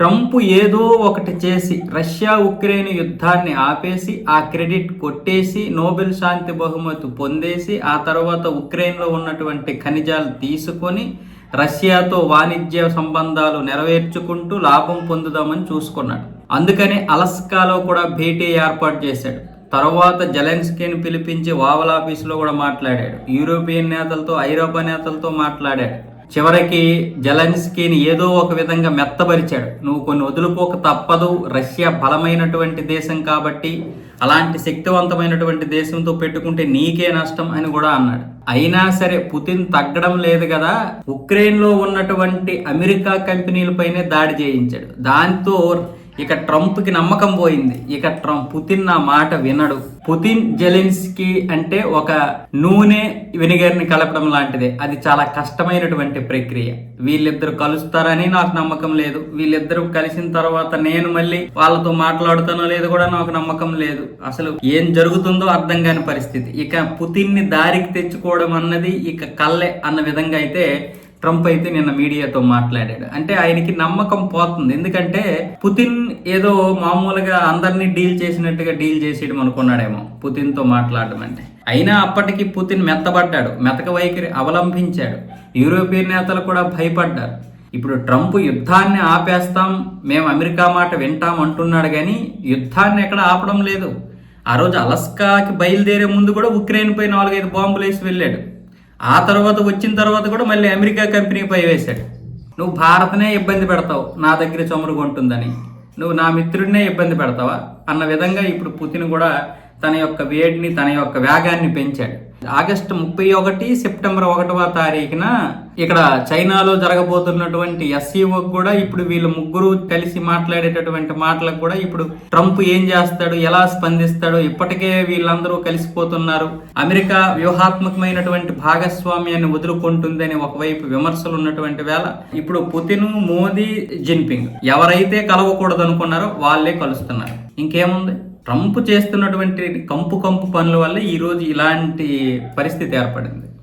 Trump ఏదో ఒకటి చేసి రష్యా ఉక్రెయిన్ యుద్ధాన్ని ఆపేసి ఆ క్రెడిట్ కొట్టేసి నోబెల్ శాంతి బహుమతి పొందేసి ఆ తర్వాత ఉక్రెయిన్లో ఉన్నటువంటి ఖనిజాలు తీసుకొని రష్యాతో వాణిజ్య సంబంధాలు నెరవేర్చుకుంటూ లాభం పొందుదామని చూసుకున్నాడు. అందుకని అలస్కాలో కూడా భేటీ ఏర్పాటు చేశాడు. తర్వాత జలెన్స్కీని పిలిపించి వావల్ కూడా మాట్లాడాడు. యూరోపియన్ నేతలతో ఐరోపా నేతలతో మాట్లాడాడు. చివరికి జెలెన్స్కీని ఏదో ఒక విధంగా మెత్తబరిచాడు నువ్వు కొన్ని వదులుపోక తప్పదు. రష్యా బలమైనటువంటి దేశం కాబట్టి అలాంటి శక్తివంతమైనటువంటి దేశంతో పెట్టుకుంటే నీకే నష్టం అని కూడా అన్నాడు. అయినా సరే పుతిన్ తగ్గడం లేదు కదా. ఉక్రెయిన్లో ఉన్నటువంటి అమెరికా కంపెనీలపైనే దాడి చేయించాడు. దాంతో ఇక ట్రంప్కి నమ్మకం పోయింది. ఇక ట్రంప్ పుతిన్ నా మాట వినడు. పుతిన్ జెలెన్స్కీ అంటే ఒక నూనె వెనిగర్ని కలపడం లాంటిదే. అది చాలా కష్టమైనటువంటి ప్రక్రియ. వీళ్ళిద్దరు కలుస్తారని నాకు నమ్మకం లేదు. వీళ్ళిద్దరూ కలిసిన తర్వాత నేను మళ్ళీ వాళ్ళతో మాట్లాడుతానో లేదో కూడా నాకు నమ్మకం లేదు. అసలు ఏం జరుగుతుందో అర్థం కాని పరిస్థితి. ఇక పుతిన్ని దారికి తెచ్చుకోవడం అన్నది ఇక కళ్ళే అన్న విధంగా అయితే ట్రంప్ అయితే నిన్న మీడియాతో మాట్లాడాడు. అంటే ఆయనకి నమ్మకం పోతుంది. ఎందుకంటే పుతిన్ ఏదో మామూలుగా అందరినీ డీల్ చేసినట్టుగా డీల్ చేసేయడం అనుకున్నాడేమో పుతిన్తో మాట్లాడడం అంటే. అయినా అప్పటికి పుతిన్ మెత్తబడ్డాడు. మెతక వైఖరి అవలంబించాడు యూరోపియన్ నేతలు కూడా భయపడ్డారు. ఇప్పుడు ట్రంప్ యుద్ధాన్ని ఆపేస్తాం మేము అమెరికా మాట వింటాం అంటున్నాడు కానీ యుద్ధాన్ని ఎక్కడ ఆపడం లేదు. ఆ రోజు అలస్కాకి బయలుదేరే ముందు కూడా ఉక్రెయిన్ పై నాలుగైదు బాంబులు వేసి వెళ్ళాడు. ఆ తర్వాత వచ్చిన తర్వాత కూడా మళ్ళీ అమెరికా కంపెనీ పై వేశాడు. నువ్వు భారత్నే ఇబ్బంది పెడతావు నా దగ్గర చమురు కొంటుందని. నువ్వు నా మిత్రుడినే ఇబ్బంది పెడతావా? అన్న విధంగా ఇప్పుడు పుతిన్ కూడా తన యొక్క వేడిని తన యొక్క వేగాన్ని పెంచాడు. ఆగస్టు ముప్పై ఒకటి సెప్టెంబర్ ఒకటవ తారీఖున ఇక్కడ చైనాలో జరగబోతున్నటువంటి ఎస్సీఓ కూడా ఇప్పుడు వీళ్ళు ముగ్గురు కలిసి మాట్లాడేటటువంటి మాటలకు కూడా ఇప్పుడు ట్రంప్ ఏం చేస్తాడు ఎలా స్పందిస్తాడు ఇప్పటికే వీళ్ళందరూ కలిసిపోతున్నారు. అమెరికా వ్యూహాత్మకమైనటువంటి భాగస్వామ్యాన్ని వదులుకుంటుందని ఒకవైపు విమర్శలు ఉన్నటువంటి వేళ ఇప్పుడు పుతిన్ మోదీ జిన్పింగ్ ఎవరైతే కలవకూడదు అనుకున్నారో వాళ్ళే కలుస్తున్నారు. ఇంకేముంది? ట్రంప్ చేస్తున్నటువంటి కంపు కంపు పనుల వల్ల ఈరోజు ఇలాంటి పరిస్థితి ఏర్పడింది.